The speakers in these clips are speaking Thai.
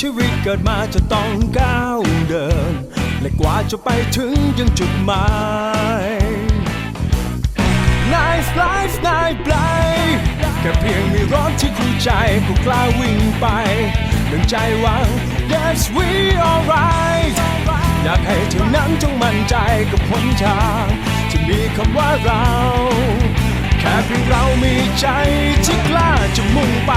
ชีวิตเกิดมาจะต้องก้าวเดิน และกว่าจะไปถึงยังจุดหมาย Nice life นายไกลแค่เพียงมีรถที่คู่ใจก็กล้าวิ่งไปดังใจหวัง Yes we alright อยากให้เธอนั้นจงมั่นใจกับหนทางที่มีคำว่าเรา แค่เพียงเรามีใจที่กล้าจะมุ่งไป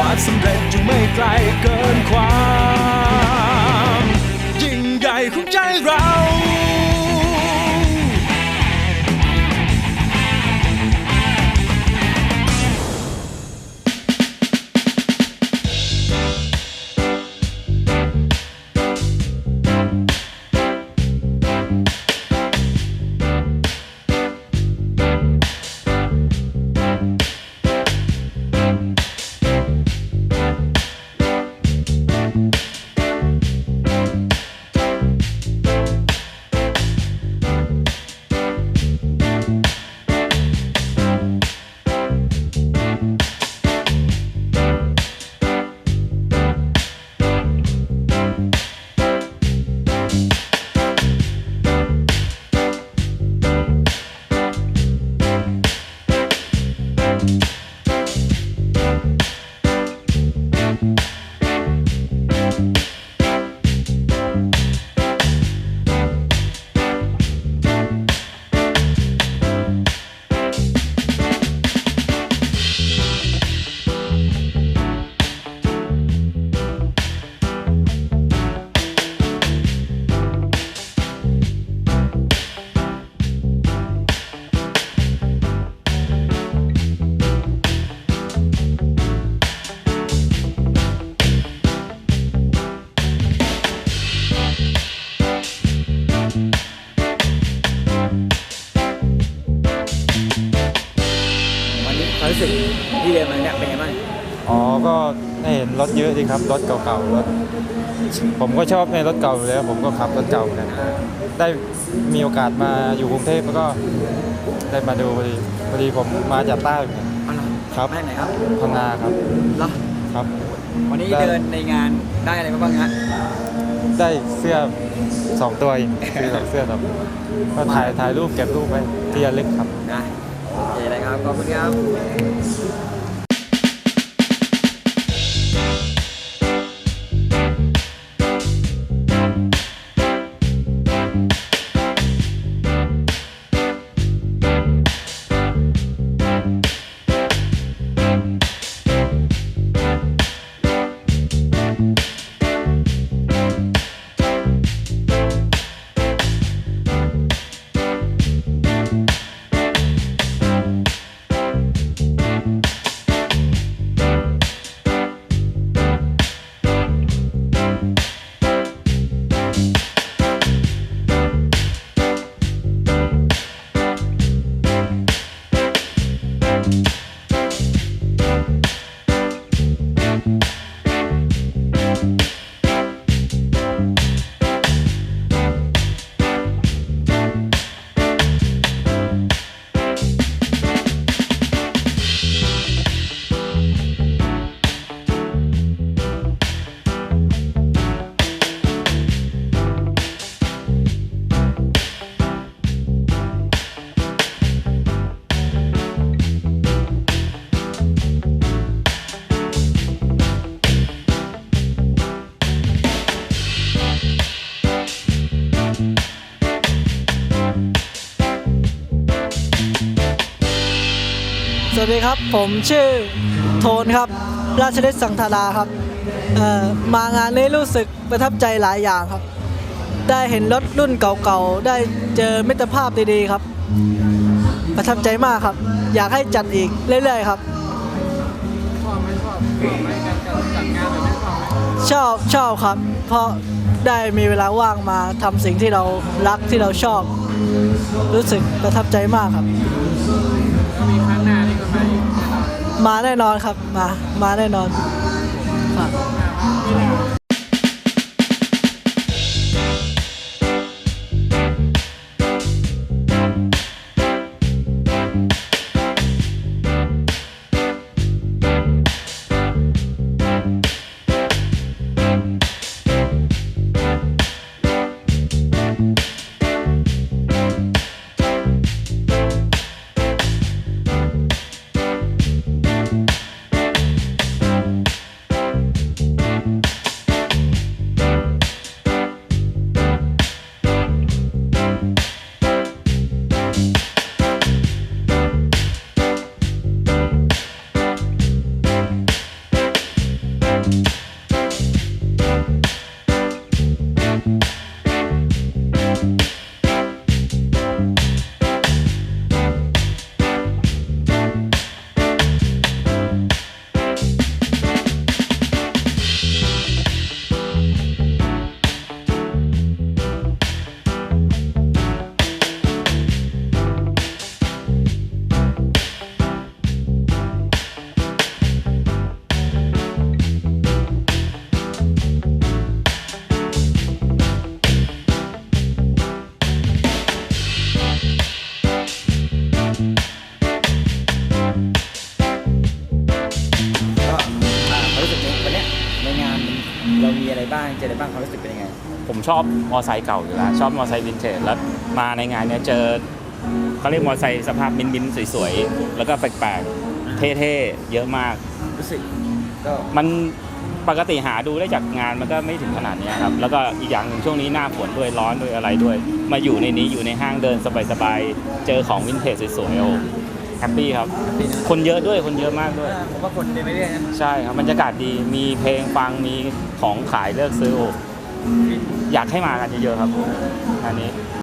วามสำเร็จอยู่ไม่ไกลเกินความ ความรู้สึกที่เดินมาเนี่ยเป็นไงบ้างอ๋อ ก็ได้เห็นรถเยอะดีครับ รถเก่าๆ รถ ผมก็ชอบในรถเก่าอยู่แล้ว ผมก็ขับรถเก่าเหมือนกันได้มีโอกาสมาอยู่กรุงเทพแล้วก็ได้มาดูพอดีพอดีผมมาจากใต้เหมือนกันเอาล่ะครับมาจากไหนครับพังงาครับเหรอครับ วันนี้ได้ เดินในงานได้อะไรมาบ้างฮะได้เสื้อสองตัวเองซื้อสองเสื้อครับก็ถ่ายถ่ายรูปเก็บรูปไว้ที่ระลึกครับนะโอเคเสวัสดีครับ ผมชื่อโทนครับ ราชเดชสังธาราครับเอ่อมางานนี้รู้สึกประทับใจหลายอย่างครับ ได้เห็นรถรุ่นเก่าๆ ได้เจอมิตรภาพดีๆครับ ประทับใจมากครับ อยากให้จัดอีกเรื่อยๆครับ ชอบชอบครับ เพราะได้มีเวลาว่างมาทำสิ่งที่เรารักที่เราชอบ รู้สึกประทับใจมากครับ มาแน่นอนครับ มา มาแน่นอน อบมอไซค์เก่าอยู่แล้ว ชอบมอไซค์วินเทจแล้วมาในงานเนี้ยเจอเขาเรียกมอไซค์สภาพมินๆสวยๆ แล้วก็แปลกๆ เท่ๆ เยอะมาก รู้สึกก็มันปกติหาดูได้จากงานมันก็ไม่ถึงขนาดเนี้ยครับ แล้วก็อีกอย่างหนึ่งช่วงนี้หน้าฝนด้วยร้อนด้วยอะไรด้วย มาอยู่ในนี้อยู่ในห้างเดินสบายๆ เจอของวินเทจสวยๆโอ้แฮปปี้ครับปีนะคนเยอะด้วยคนเยอะมากด้วยผมว่าคนเดินไปเรื่อยนะใช่ครับบรรยากาศดีมีเพลงฟังมีของขายเลือกซื้อโอ้ อยากให้มากันเยอะๆครับอันนี้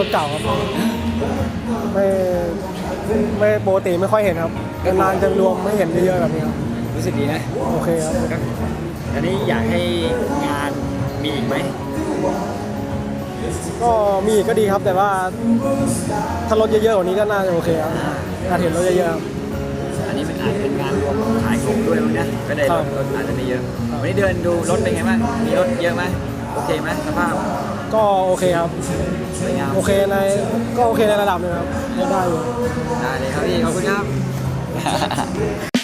รถเก่าครับไม่ไม่ปกติไม่ค่อยเห็นครับนานๆจะรวมไม่เห็นเยอะๆแบบนี้ครับรู้สึกดีนะโอเคครับอันนี้อยากให้งานมีอีกไหมก็มีอีกก็ดีครับแต่ว่าถ้ารถเยอะๆกว่านี้ก็น่าจะโอเคครับน่าเห็นรถเยอะๆครับอันนี้มันอาจจะเป็นงานรวมขายของด้วยมั้งนะก็ได้รถรถอาจจะไม่เยอะวันนี้เดินดูรถเป็นไงบ้างมีรถเยอะไหมโอเคไหมสภาพ ก็โอเคครับ สวยงามโอเคในก็โอเคในระดับหนึงครับได้อยู่ ได้เลยครับพี่ ขอบคุณครับ